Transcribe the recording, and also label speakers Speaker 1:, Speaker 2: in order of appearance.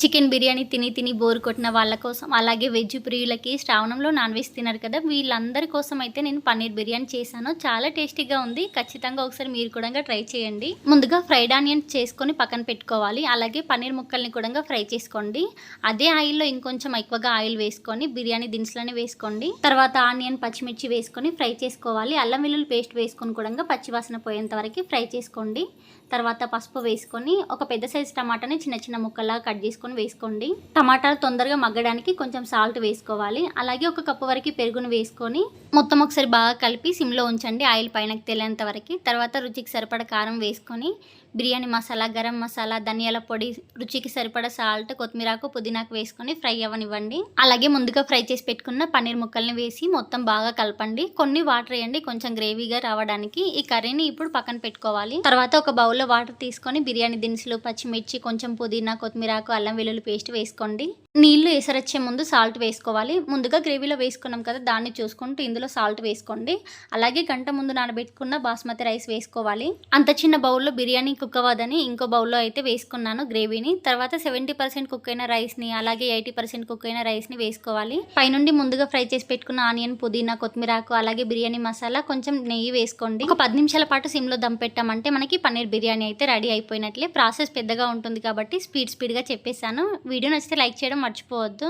Speaker 1: Chicken biryani తిని తిని bore కొట్టిన వాళ్ళ కోసం అలాగే వెజ్ ప్రియులకి శ్రావణంలో నాన్ వెజ్ తిన్నారు కదా. వీళ్ళందరి కోసం అయితే నేను పన్నీర్ బిర్యానీ చేశాను. చాలా టేస్టీగా ఉంది. ఖచ్చితంగా ఒకసారి మీరు కూడా ట్రై చేయండి. ముందుగా ఫ్రైడ్ ఆనియన్స్ చేసుకొని పక్కన పెట్టుకోవాలి. అలాగే పన్నీర్ ముక్కల్ని కూడా ఫ్రై చేసుకోండి. అదే ఆయిల్లో ఇంకొంచెం ఎక్కువగా ఆయిల్ వేసుకొని బిర్యానీ దినుసులని వేసుకోండి. తర్వాత ఆనియన్ పచ్చిమిర్చి వేసుకొని ఫ్రై చేసుకోవాలి. అల్లం వెల్లుల్లి పేస్ట్ వేసుకొని కూడా పచ్చివాసన పోయేంత వరకు ఫ్రై చేసుకోండి. తర్వాత పసుపు వేసుకొని ఒక పెద్ద సైజు టమాటాని చిన్న చిన్న ముక్కలా కట్ చేసుకొని వేసుకోండి. టమాటాలు తొందరగా మగ్గడానికి కొంచెం సాల్ట్ వేసుకోవాలి. అలాగే ఒక కప్పు వరకు పెరుగును వేసుకొని మొత్తం ఒకసారి బాగా కలిపి సిమ్లో ఉంచండి. ఆయిల్ పైనకి తేలేంత వరకు. తర్వాత రుచికి సరిపడ కారం వేసుకొని బిర్యానీ మసాలా గరం మసాలా ధనియాల పొడి రుచికి సరిపడ సాల్ట్ కొత్తిమీరాకు పుదీనాకు వేసుకొని ఫ్రై అవ్వనివ్వండి. అలాగే ముందుగా ఫ్రై చేసి పెట్టుకున్న పన్నీర్ ముక్కల్ని వేసి మొత్తం బాగా కలపండి. కొన్ని వాటర్ వేయండి. కొంచెం గ్రేవీగా రావడానికి ఈ కర్రీని ఇప్పుడు పక్కన పెట్టుకోవాలి. తర్వాత ఒక బౌల్లో వాటర్ తీసుకొని బిర్యానీ దినుసులు పచ్చిమిర్చి కొంచెం పుదీనా కొత్తిమీరాకు అల్లం వెల్లుల్లి పేస్ట్ వేసుకోండి. నీళ్ళు ఎసరొచ్చే ముందు సాల్ట్ వేసుకోవాలి. ముందుగా గ్రేవీలో వేసుకున్నాం కదా దాన్ని చూసుకుంటూ ఇందులో సాల్ట్ వేసుకోండి. అలాగే గంట ముందు నానబెట్టుకున్న బాస్మతి రైస్ వేసుకోవాలి. అంత చిన్న బౌల్లో బిర్యానీ కుక్ అవ్వదని ఇంకో బౌల్లో అయితే వేసుకున్నాను గ్రేవీని తర్వాత సెవెంటీ పర్సెంట్ కుక్ అయిన రైస్ని అలాగే ఎయిటీ పర్సెంట్ కుక్ అయిన రైస్ని వేసుకోవాలి. పైనుండి ముందుగా ఫ్రై చేసి పెట్టుకున్న ఆనియన్ పుదీనా కొత్తిమీరాకు అలాగే బిర్యానీ మసాలా కొంచెం నెయ్యి వేసుకోండి. ఒక పది నిమిషాల పాటు సిమ్లో దమ్ పెట్టామంటే మనకి పన్నీర్ బిర్యానీ అయితే రెడీ అయిపోయినట్లే. ప్రాసెస్ పెద్దగా ఉంటుంది కాబట్టి స్పీడ్ స్పీడ్గా చేస్తాను. వీడియో నచ్చితే లైక్ చేయడం మర్చిపోవద్దు.